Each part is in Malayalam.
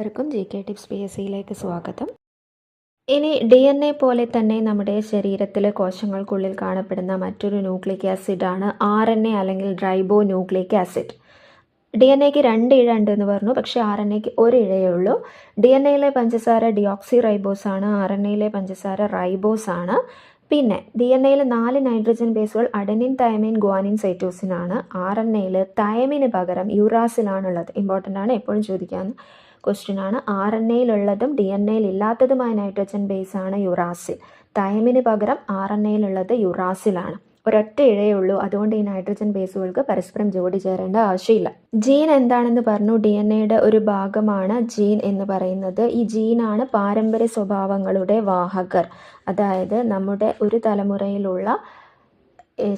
എല്ലാവർക്കും G K tips P S സിയിലേക്ക് സ്വാഗതം. ഇനി ഡി എൻ എ പോലെ തന്നെ നമ്മുടെ ശരീരത്തിലെ കോശങ്ങൾക്കുള്ളിൽ കാണപ്പെടുന്ന മറ്റൊരു ന്യൂക്ലിക് ആസിഡാണ് ആർ എൻ എ അല്ലെങ്കിൽ ഡ്രൈബോ ന്യൂക്ലിക് ആസിഡ്. ഡി എൻ എക്ക് രണ്ട് ഇഴ ഉണ്ട് എന്ന് പറഞ്ഞു പക്ഷേ ആർ എൻ എക്ക് ഒരു ഇഴയേ ഉള്ളൂ. ഡി എൻ എയിലെ പഞ്ചസാര ഡിയോക്സി റൈബോസ് ആണ് ആർ എൻ എയിലെ പഞ്ചസാര റൈബോസ് ആണ് പിന്നെ ഡി എൻ എയിൽ നാല് നൈട്രജൻ ബേസുകൾ അഡനിൻ തയമീൻ ഗ്വാനിൻ സൈറ്റോസിൻ ആണ് ആർ എൻ എയിൽ തയമിന് പകരം യൂറാസിലാണുള്ളത് ഇമ്പോർട്ടന്റ് ആണ് എപ്പോഴും ചോദിക്കാവുന്ന ക്വസ്റ്റ്യൻ ആണ്. ആർ എൻ എയിലുള്ളതും ഡി എൻ എയിൽ ഇല്ലാത്തതുമായ നൈട്രജൻ ആണ് യുറാസിൽ. തൈമിന് പകരം ആർ എൻ എയിലുള്ളത് യുറാസിലാണ്. ഒരൊറ്റ ഇഴയേ ഉള്ളൂ. അതുകൊണ്ട് ഈ നൈട്രജൻ ബേസുകൾക്ക് പരസ്പരം ജോഡി ചേരേണ്ട ആവശ്യമില്ല. ജീൻ എന്താണെന്ന് പറഞ്ഞു. ഡി എൻ എയുടെ ഒരു ഭാഗമാണ് ജീൻ എന്ന് പറയുന്നത്. ഈ ജീനാണ് പാരമ്പര്യ സ്വഭാവങ്ങളുടെ വാഹകർ. അതായത് നമ്മുടെ ഒരു തലമുറയിലുള്ള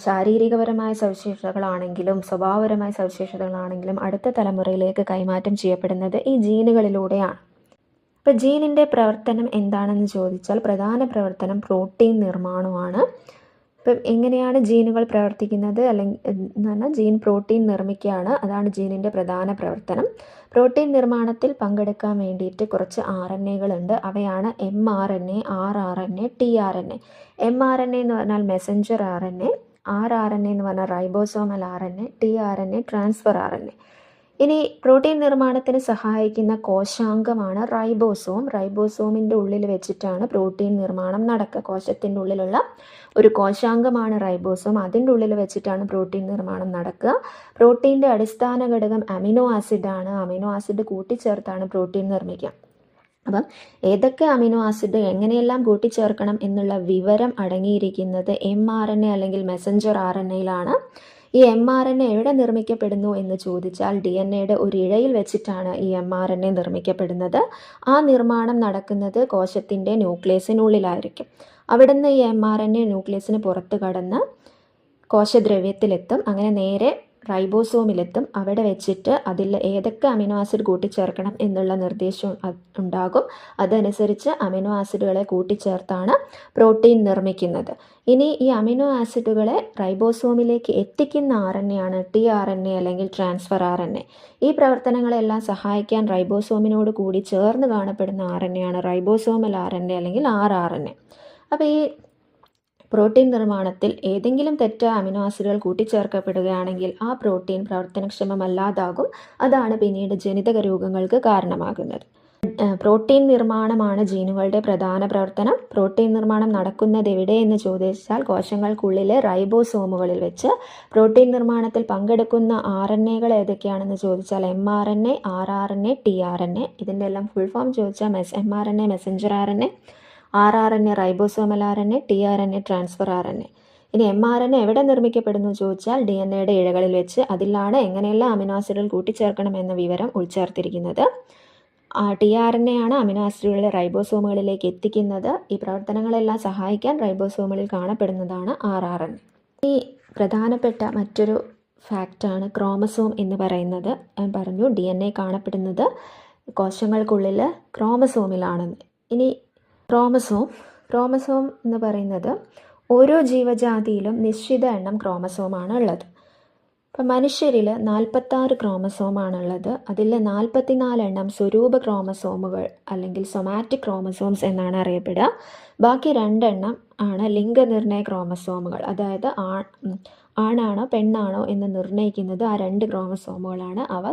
ശാരീരികപരമായ സവിശേഷതകളാണെങ്കിലും സ്വഭാവപരമായ സവിശേഷതകളാണെങ്കിലും അടുത്ത തലമുറയിലേക്ക് കൈമാറ്റം ചെയ്യപ്പെടുന്നത് ഈ ജീനുകളിലൂടെയാണ്. അപ്പോൾ ജീനിന്റെ പ്രവർത്തനം എന്താണെന്ന് ചോദിച്ചാൽ പ്രധാന പ്രവർത്തനം പ്രോട്ടീൻ നിർമ്മാണമാണ് ഇപ്പം എങ്ങനെയാണ് ജീനുകൾ പ്രവർത്തിക്കുന്നത് അല്ലെങ്കിൽ എന്ന് പറഞ്ഞാൽ ജീൻ പ്രോട്ടീൻ നിർമ്മിക്കുകയാണ് അതാണ് ജീനിന്റെ പ്രധാന പ്രവർത്തനം പ്രോട്ടീൻ നിർമ്മാണത്തിൽ പങ്കെടുക്കാൻ വേണ്ടിയിട്ട് കുറച്ച് ആർ എൻ എകളുണ്ട് അവയാണ് M R N A R R N A T R N A M R N A എന്ന് പറഞ്ഞാൽ messenger R N A R R N എന്ന് പറഞ്ഞാൽ ribosomal R N A T R N A transfer R N A ഇനി പ്രോട്ടീൻ നിർമ്മാണത്തിന് സഹായിക്കുന്ന കോശാംഗമാണ് റൈബോസോം. റൈബോസോമിന്റെ ഉള്ളിൽ വെച്ചിട്ടാണ് പ്രോട്ടീൻ നിർമ്മാണം നടക്കുക കോശത്തിന്റെ ഉള്ളിലുള്ള ഒരു കോശാംഗമാണ് റൈബോസോം. അതിന്റെ ഉള്ളിൽ വെച്ചിട്ടാണ് പ്രോട്ടീൻ നിർമ്മാണം നടക്കുക പ്രോട്ടീന്റെ അടിസ്ഥാന ഘടകം അമിനോ ആസിഡാണ്. അമിനോ ആസിഡ് കൂട്ടിച്ചേർത്താണ് പ്രോട്ടീൻ നിർമ്മിക്കുക അപ്പം ഏതൊക്കെ അമിനോ ആസിഡ് എങ്ങനെയെല്ലാം കൂട്ടിച്ചേർക്കണം എന്നുള്ള വിവരം അടങ്ങിയിരിക്കുന്നത് എം ആർ എൻ എ അല്ലെങ്കിൽ മെസഞ്ചർ ആർ എൻ എയിലാണ് ഈ എം ആർ എൻ എ എവിടെ നിർമ്മിക്കപ്പെടുന്നു എന്ന് ചോദിച്ചാൽ ഡി എൻ എയുടെ ഒരു ഇഴയിൽ വെച്ചിട്ടാണ് ഈ എം ആർ എൻ എ നിർമ്മിക്കപ്പെടുന്നത്. ആ നിർമ്മാണം നടക്കുന്നത് കോശത്തിന്റെ ന്യൂക്ലിയസിനുള്ളിലായിരിക്കും. അവിടുന്ന് ഈ എം ആർ എൻ എ ന്യൂക്ലിയസിന് പുറത്ത് കടന്ന് കോശദ്രവ്യത്തിലെത്തും. അങ്ങനെ നേരെ റൈബോസോമിലെത്തും. അവിടെ വെച്ചിട്ട് അതിൽ ഏതൊക്കെ അമിനോ ആസിഡ് കൂട്ടിച്ചേർക്കണം എന്നുള്ള നിർദ്ദേശം ഉണ്ടാകും. അതനുസരിച്ച് അമിനോ ആസിഡുകളെ കൂട്ടിച്ചേർത്താണ് പ്രോട്ടീൻ നിർമ്മിക്കുന്നത്. ഇനി ഈ അമിനോ ആസിഡുകളെ റൈബോസോമിലേക്ക് എത്തിക്കുന്ന ആർ എൻ എ ആണ് ടി ആർ എൻ എ അല്ലെങ്കിൽ ട്രാൻസ്ഫർ ആർ എൻ എ. ഈ പ്രവർത്തനങ്ങളെല്ലാം സഹായിക്കാൻ റൈബോസോമിനോട് കൂടി ചേർന്ന് കാണപ്പെടുന്ന ആർ എൻ എ ആണ് റൈബോസോമൽ ആർ എൻ എ അല്ലെങ്കിൽ ആർ ആർ എൻ എ. അപ്പോൾ ഈ പ്രോട്ടീൻ നിർമ്മാണത്തിൽ ഏതെങ്കിലും തെറ്റായ അമിനോ ആസിഡുകൾ കൂട്ടിച്ചേർക്കപ്പെടുകയാണെങ്കിൽ ആ പ്രോട്ടീൻ പ്രവർത്തനക്ഷമമല്ലാതാകും. അതാണ് പിന്നീട് ജനിതക രോഗങ്ങൾക്ക് കാരണമാകുന്നത്. പ്രോട്ടീൻ നിർമ്മാണമാണ് ജീനുകളുടെ പ്രധാന പ്രവർത്തനം. പ്രോട്ടീൻ നിർമ്മാണം നടക്കുന്നത് എവിടെ എന്ന് ചോദിച്ചാൽ കോശങ്ങൾക്കുള്ളിലെ റൈബോസോമുകളിൽ വെച്ച്. പ്രോട്ടീൻ നിർമ്മാണത്തിൽ പങ്കെടുക്കുന്ന ആർ എൻ എകൾ ഏതൊക്കെയാണെന്ന് ചോദിച്ചാൽ M R N A R R N A T R N A. ഇതിന്റെ എല്ലാം ഫുൾ ഫോം ചോദിച്ചാൽ mess M R N A messenger R N A R R N A ribosomal R N A T R N A transfer R N A. ഇനി എം ആർ എൻ എ എവിടെ നിർമ്മിക്കപ്പെടുന്നു ചോദിച്ചാൽ ഡി എൻ എയുടെ ഇഴകളിൽ വെച്ച് അതിലാണ് എങ്ങനെയെല്ലാം അമിനോ ആസിഡുകൾ കൂട്ടിച്ചേർക്കണം എന്ന വിവരം ഉൾച്ചേർത്തിരിക്കുന്നത്. ടി ആർ എൻ എ ആണ് അമിനോ ആസിഡുകളെ റൈബോസോമുകളിലേക്ക് എത്തിക്കുന്നത്. ഈ പ്രവർത്തനങ്ങളെല്ലാം സഹായിക്കാൻ റൈബോസോമുകളിൽ കാണപ്പെടുന്നതാണ് ആർ ആർ എൻ ഈ പ്രധാനപ്പെട്ട മറ്റൊരു ഫാക്റ്റാണ് ക്രോമസോം എന്ന് പറയുന്നത്. ഞാൻ പറഞ്ഞു ഡി എൻ എ കാണപ്പെടുന്നത് കോശങ്ങൾക്കുള്ളിൽ ക്രോമസോമിലാണെന്ന്. ഇനി ക്രോമസോം ക്രോമസോം എന്ന് പറയുന്നത് ഓരോ ജീവജാതിയിലും നിശ്ചിത എണ്ണം ക്രോമസോമാണ് ഉള്ളത്. ഇപ്പം മനുഷ്യരിൽ നാൽപ്പത്താറ് ക്രോമസോമാണുള്ളത് അതിൽ നാൽപ്പത്തിനാല് എണ്ണം സ്വരൂപ ക്രോമസോമുകൾ അല്ലെങ്കിൽ സൊമാറ്റിക് ക്രോമസോംസ് എന്നാണ് അറിയപ്പെടുക. ബാക്കി രണ്ടെണ്ണം ആണ് ലിംഗനിർണയ ക്രോമസോമുകൾ. അതായത് ആൺ ആണാണോ പെണ്ണാണോ എന്ന് നിർണയിക്കുന്നത് ആ രണ്ട് ക്രോമസോമുകളാണ് അവ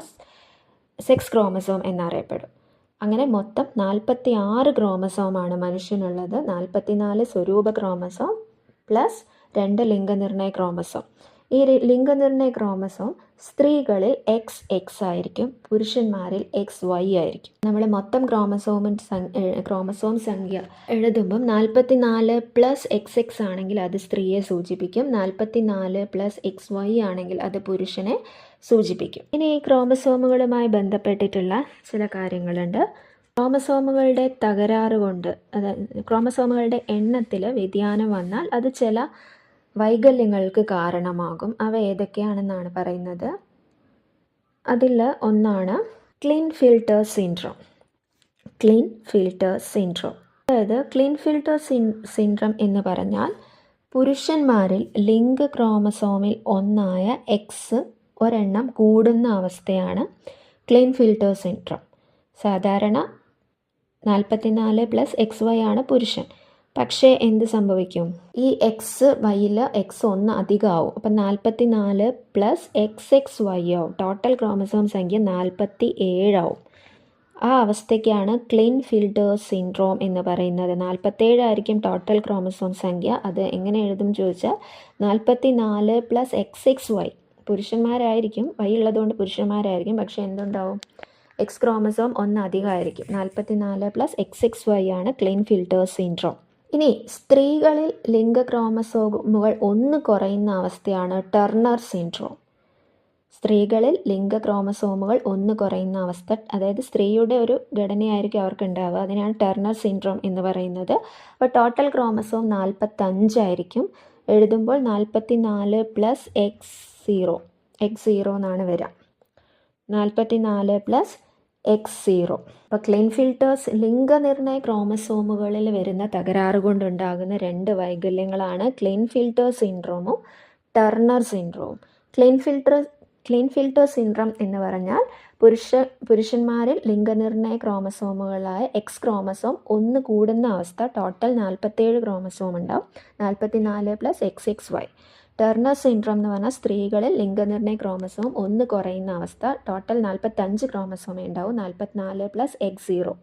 സെക്സ് ക്രോമസോം എന്നറിയപ്പെടും അങ്ങനെ മൊത്തം നാൽപ്പത്തി ആറ് ക്രോമസോമാണ് മനുഷ്യനുള്ളത്. നാൽപ്പത്തിനാല് സ്വരൂപ ക്രോമസോം പ്ലസ് രണ്ട് ലിംഗനിർണയ ക്രോമസോം. ഈ ലിംഗനിർണയ ക്രോമസോം സ്ത്രീകളിൽ എക്സ് എക്സ് ആയിരിക്കും പുരുഷന്മാരിൽ എക്സ് വൈ ആയിരിക്കും. നമ്മൾ മൊത്തം ക്രോമസോമിൻ ക്രോമസോം സംഖ്യ എഴുതുമ്പം നാൽപ്പത്തി നാല് പ്ലസ് എക്സ് എക്സ് ആണെങ്കിൽ അത് സ്ത്രീയെ സൂചിപ്പിക്കും നാൽപ്പത്തി നാല് പ്ലസ് എക്സ് വൈ ആണെങ്കിൽ അത് പുരുഷനെ സൂചിപ്പിക്കും. ഇനി ഈ ക്രോമസോമുകളുമായി ബന്ധപ്പെട്ടിട്ടുള്ള ചില കാര്യങ്ങളുണ്ട്. ക്രോമസോമുകളുടെ തകരാറ് കൊണ്ട് അതായത് ക്രോമസോമുകളുടെ എണ്ണത്തിൽ വ്യതിയാനം വന്നാൽ അത് ചില വൈകല്യങ്ങൾക്ക് കാരണമാകും. അവ ഏതൊക്കെയാണെന്നാണ് പറയുന്നത്? അതിൽ ഒന്നാണ് Klinefelter syndrome. Klinefelter syndrome. അതായത് ക്ലീൻ ഫിൽട്ടർ സിൻ സിൻഡ്രം എന്ന് പറഞ്ഞാൽ പുരുഷന്മാരിൽ ലിംഗ ക്രോമസോമിൽ ഒന്നായ എക്സ് ഒരെണ്ണം കൂടുന്ന അവസ്ഥയാണ് ക്ലീൻ ഫിൽട്ടർ സിൻഡ്രം. സാധാരണ നാൽപ്പത്തിനാല് പ്ലസ് എക്സ് വൈ ആണ് പുരുഷൻ. പക്ഷേ എന്ത് സംഭവിക്കും? ഈ എക്സ് വൈയിൽ എക്സ് ഒന്ന് അധികമാവും. അപ്പം നാൽപ്പത്തി നാല് പ്ലസ് എക്സ് എക്സ് വൈ ആവും ടോട്ടൽ ക്രോമസോം സംഖ്യ നാൽപ്പത്തി ഏഴാവും ആ അവസ്ഥയ്ക്കാണ് ക്ലിൻ ഫിൽട്ടേഴ്സ് സിൻഡ്രോം എന്ന് പറയുന്നത്. നാൽപ്പത്തേഴായിരിക്കും ടോട്ടൽ ക്രോമസോം സംഖ്യ. അത് എങ്ങനെ എഴുതും ചോദിച്ചാൽ നാൽപ്പത്തി നാല് പ്ലസ് എക്സ് എക്സ് വൈ പുരുഷന്മാരായിരിക്കും വൈ ഉള്ളതുകൊണ്ട് പുരുഷന്മാരായിരിക്കും. പക്ഷേ എന്തുണ്ടാവും? എക്സ് ക്രോമസോം ഒന്ന് അധികമായിരിക്കും. നാൽപ്പത്തി നാല് പ്ലസ് എക്സ് എക്സ് വൈ ആണ് ക്ലീൻ ഫിൽട്ടേഴ്സ് സിൻഡ്രോം. ഇനി സ്ത്രീകളിൽ ലിംഗ ക്രോമസോമുകൾ ഒന്ന് കുറയുന്ന അവസ്ഥയാണ് ടെർണർ സിൻഡ്രോം. സ്ത്രീകളിൽ ലിംഗ ക്രോമസോമുകൾ ഒന്ന് കുറയുന്ന അവസ്ഥ അതായത് സ്ത്രീയുടെ ഒരു ഘടനയായിരിക്കും അവർക്ക് ഉണ്ടാവുക അതിനാണ് ടെർണർ സിൻഡ്രോം എന്ന് പറയുന്നത്. അപ്പോൾ ടോട്ടൽ ക്രോമസോം നാൽപ്പത്തഞ്ചായിരിക്കും എഴുതുമ്പോൾ നാൽപ്പത്തി നാല് plus X zero. X zero എന്നാണ് വരിക. നാൽപ്പത്തി നാല് പ്ലസ് എക്സ് സീറോ അപ്പോൾ ക്ലീൻ ഫിൽട്ടേഴ്സ് ലിംഗനിർണയ ക്രോമസോമുകളിൽ വരുന്ന തകരാറ് കൊണ്ടുണ്ടാകുന്ന രണ്ട് വൈകല്യങ്ങളാണ് ക്ലീൻ ഫിൽട്ടർ സിൻഡ്രോമും ടെർണർ സിൻഡ്രോമും Klinefelter Klinefelter syndrome എന്ന് പറഞ്ഞാൽ പുരുഷ പുരുഷന്മാരിൽ ലിംഗനിർണയ ക്രോമസോമുകളായ എക്സ് ക്രോമസോം ഒന്ന് കൂടുന്ന അവസ്ഥ ടോട്ടൽ നാൽപ്പത്തേഴ് ക്രോമസോം ഉണ്ടാവും. നാൽപ്പത്തി നാല് plus X X Y Turner syndrome എന്ന് പറഞ്ഞാൽ സ്ത്രീകളിൽ ലിംഗനിർണയ ക്രോമസോം ഒന്ന് കുറയുന്ന അവസ്ഥ. ടോട്ടൽ നാൽപ്പത്തഞ്ച് ക്രോമസോമേ ഉണ്ടാവും. നാൽപ്പത്തിനാല് പ്ലസ് എക്സ് സീറോ